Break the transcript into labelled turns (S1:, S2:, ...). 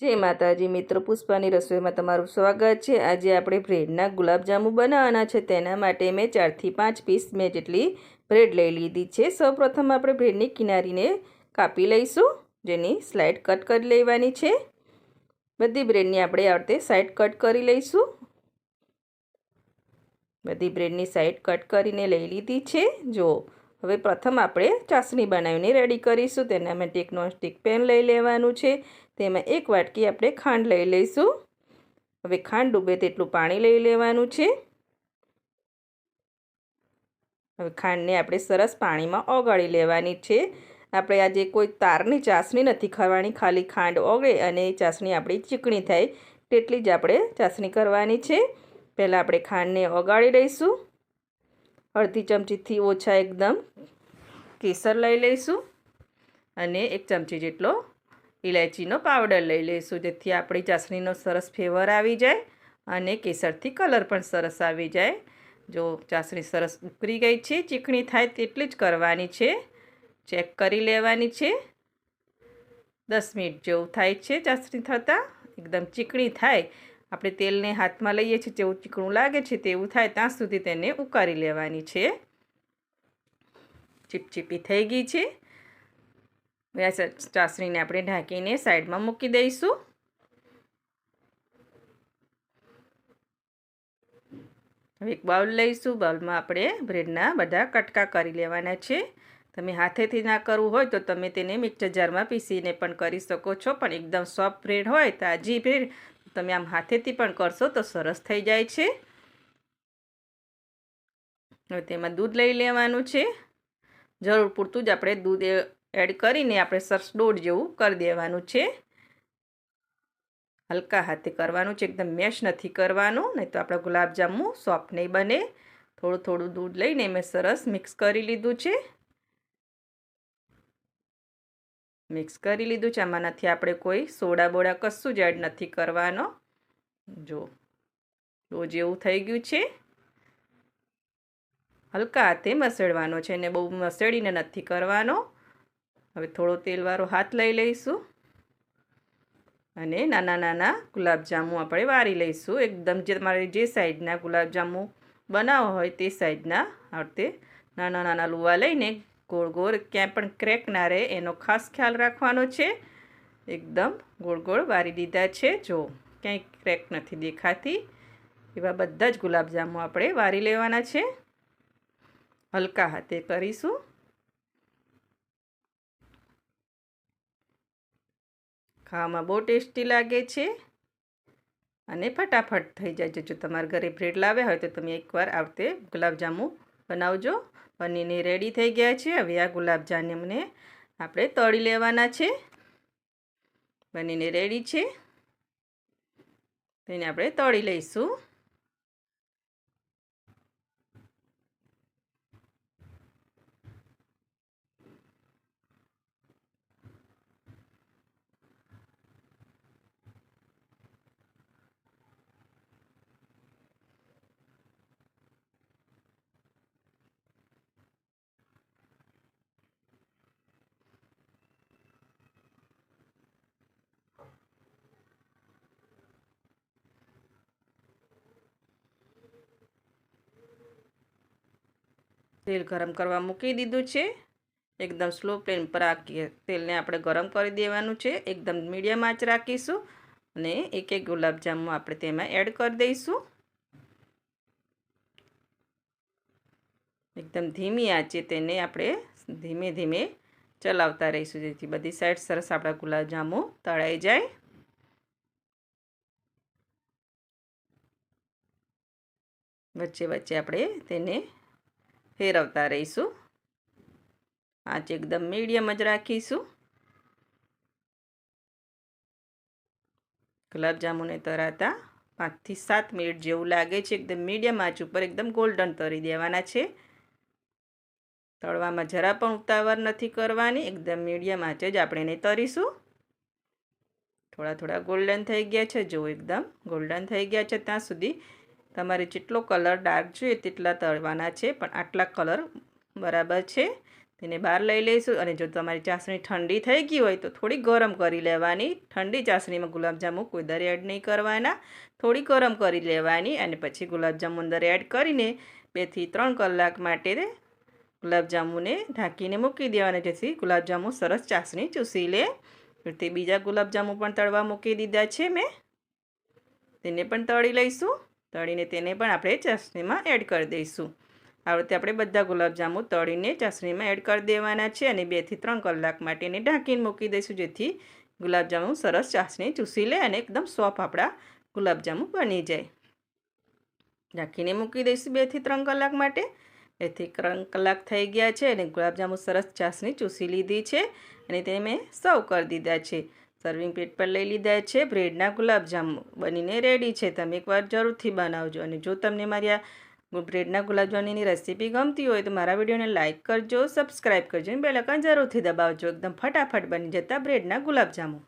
S1: જય માતાજી, મિત્રો પુષ્પાની રસોઈમાં તમારું સ્વાગત છે. આજે આપણે બ્રેડના ગુલાબજાંબુ બનાવવાના છે. તેના માટે મેં ચારથી પાંચ પીસ મેં જેટલી બ્રેડ લઈ લીધી છે. સૌપ્રથમ આપણે બ્રેડની કિનારીને કાપી લઈશું, જેની સ્લાઇડ કટ કરી લેવાની છે. બધી બ્રેડની આપણે આ રીતે સાઈડ કટ કરી લઈશું. બધી બ્રેડની સાઈડ કટ કરીને લઈ લીધી છે. જો, હવે પ્રથમ આપણે ચાસણી બનાવીને રેડી કરીશું. તેના માટે એક નોનસ્ટિક પેન લઈ લેવાનું છે. તેમાં એક વાટકી આપણે ખાંડ લઈ લઈશું. હવે ખાંડ ડૂબે તેટલું પાણી લઈ લેવાનું છે. હવે ખાંડને આપણે સરસ પાણીમાં ઓગાળી લેવાની છે. આપણે આજે કોઈ તારની ચાસણી નથી ખાવાની, ખાલી ખાંડ ઓગળે અને એ ચાસણી આપણી ચીકણી થાય તેટલી જ આપણે ચાસણી કરવાની છે. પહેલાં આપણે ખાંડને ઓગાળી લઈશું. અડધી ચમચીથી ઓછા એકદમ કેસર લઈ લઈશું. અને એક ચમચી જેટલો ઇલાયચીનો પાવડર લઈ લઈશું, જેથી આપણી ચાસણીનો સરસ ફ્લેવર આવી જાય અને કેસરથી કલર પણ સરસ આવી જાય. જો ચાસણી સરસ ઉકળી ગઈ છે, ચીકણી થાય તેટલી જ કરવાની છે. ચેક કરી લેવાની છે. દસ મિનિટ જેવું થાય છે ચાસણી થતાં, એકદમ ચીકણી થાય. આપણે તેલને હાથમાં લઈએ છીએ, જેવું ચીકણું લાગે છે તેવું થાય, ત્યાં સુધી તેને ઉકાળી લેવાની છે. ચીપચીપી થઈ ગઈ છે. ચાસણીને આપણે ઢાંકીને સાઈડમાં મૂકી દઈશું. હવે એક બાઉલ લઈશું. બાઉલમાં આપણે બ્રેડના બધા કટકા કરી લેવાના છે. તમે હાથેથી ના કરવું હોય તો તમે તેને મિક્સર જારમાં પીસીને પણ કરી શકો છો. પણ એકદમ સોફ્ટ બ્રેડ હોય, તાજી બ્રેડ તમે આમ હાથેથી પણ કરશો તો સરસ થઈ જાય છે. હવે તેમાં દૂધ લઈ લેવાનું છે. જરૂર પૂરતું જ આપણે દૂધ એડ કરીને આપણે સરસ દોઢ જેવું કરી દેવાનું છે. હલકા હાથે કરવાનું છે, એકદમ મેશ નથી કરવાનું, નહીં તો આપણા ગુલાબજાંબુ સોફ્ટ નહીં બને. થોડું થોડું દૂધ લઈને મેં સરસ મિક્સ કરી લીધું છે. મિક્સ કરી લીધું છે આમાં નથી આપણે કોઈ સોડા બોડા કશું જ એડ નથી કરવાનો. જો ડો જેવું થઈ ગયું છે. હલકા હાથે મસેડવાનો છે, ને બહુ મસેડીને નથી કરવાનો. હવે થોડો તેલવાળો હાથ લઈ લઈશું. અને નાના નાના ગુલાબજાંબુ આપણે વારી લઈશું. એકદમ જે તમારે જે સાઈડના ગુલાબજાંબુ બનાવવા હોય તે સાઈડના આ નાના નાના લુવા લઈને ગોળ ગોળ ક્યાંય પણ ક્રેક ના રહે એનો ખાસ ખ્યાલ રાખવાનો છે. એકદમ ગોળ ગોળ વારી દીધા છે. જો ક્યાંય ક્રેક નથી દેખાતી, એવા બધા જ ગુલાબજાંબુ આપણે વારી લેવાના છે. હલકા હાથે કરીશું. ખાવામાં બહુ ટેસ્ટી લાગે છે. અને ફટાફટ થઈ જાય. છે જો, તમારા ઘરે બ્રેડ લાવ્યા હોય તો તમે એકવાર આવતે ગુલાબજાંબુ બનાવજો. બનીને રેડી થઈ ગયા છે. હવે આ ગુલાબજાંબુને આપણે તળી લેવાના છે. બનીને રેડી છે. તેને આપણે તળી લઈશું. તેલ ગરમ કરવા મૂકી દીધું છે. એકદમ સ્લો ફ્લેમ પર આ તેલને આપણે ગરમ કરી દેવાનું છે. એકદમ મીડિયમ આંચ રાખીશું અને એક એક ગુલાબજાંબુ આપણે તેમાં એડ કરી દઈશું. એકદમ ધીમી આંચે તેને આપણે ધીમે ધીમે ચલાવતા રહીશું જેથી બધી સાઈડ સરસ આપણા ગુલાબજાંબુ તળાઈ જાય. વચ્ચે વચ્ચે આપણે તેને ફેરવતા રહીશું. આંચ એકદમ મીડિયમ જ રાખીશું. ગુલાબજાંબુને તરાતા પાંચથી સાત મિનિટ જેવું લાગે છે. એકદમ મીડિયમ આંચ ઉપર એકદમ ગોલ્ડન તરી દેવાના છે. તળવામાં જરા પણ ઉતાવળ નથી કરવાની. એકદમ મીડિયમ આંચે જ આપણે એને તરીશું. થોડા થોડા ગોલ્ડન થઈ ગયા છે. જો એકદમ ગોલ્ડન થઈ ગયા છે ત્યાં સુધી તમારે જેટલો કલર ડાર્ક જોઈએ તેટલા તળવાના છે, પણ આટલા કલર બરાબર છે. તેને બહાર લઈ લઈશું અને જો તમારી ચાસણી ઠંડી થઈ ગઈ હોય તો થોડી ગરમ કરી લેવાની. ઠંડી ચાસણીમાં ગુલાબજાંબુ કોઈ દર એડ નહીં કરવાના. થોડી ગરમ કરી લેવાની અને પછી ગુલાબજાંબુ અંદર એડ કરીને બેથી ત્રણ કલાક માટે ગુલાબજાંબુને ઢાંકીને મૂકી દેવાના, જેથી ગુલાબજાંબુ સરસ ચાસણી ચૂસી લે. તે બીજા ગુલાબજાંબુ પણ તળવા મૂકી દીધા છે મેં. તેને પણ તળી લઈશું. તળીને તેને પણ આપણે ચાસણીમાં એડ કરી દઈશું. આ રીતે આપણે બધા ગુલાબજાંબુ તળીને ચાસણીમાં એડ કરી દેવાના છે અને બેથી ત્રણ કલાક માટે એને ઢાંકીને મૂકી દઈશું, જેથી ગુલાબજાંબુ સરસ ચાસણી ચૂસી લે અને એકદમ સોફ આપણા ગુલાબજાંબુ બની જાય. ઢાંકીને મૂકી દઈશું બેથી ત્રણ કલાક માટે. બેથી ત્રણ કલાક થઈ ગયા છે અને ગુલાબજાંબુ સરસ ચાસણી ચૂસી લીધી છે અને તેને મેં સર્વ કરી દીધા છે. સર્વિંગ પ્લેટ પર લઈ લીધા છે. બ્રેડના ગુલાબજાંબુ બનીને રેડી છે. તમે એકવાર જરૂરથી બનાવજો અને જો તમને મારી આ બ્રેડના ગુલાબજાંબુની રેસીપી ગમતી હોય તો મારા વિડીયોને લાઇક કરજો સબસ્ક્રાઈબ કરજો અને બેલકન જરૂરથી દબાવજો. એકદમ ફટાફટ બની જતા બ્રેડના ગુલાબજાંબુ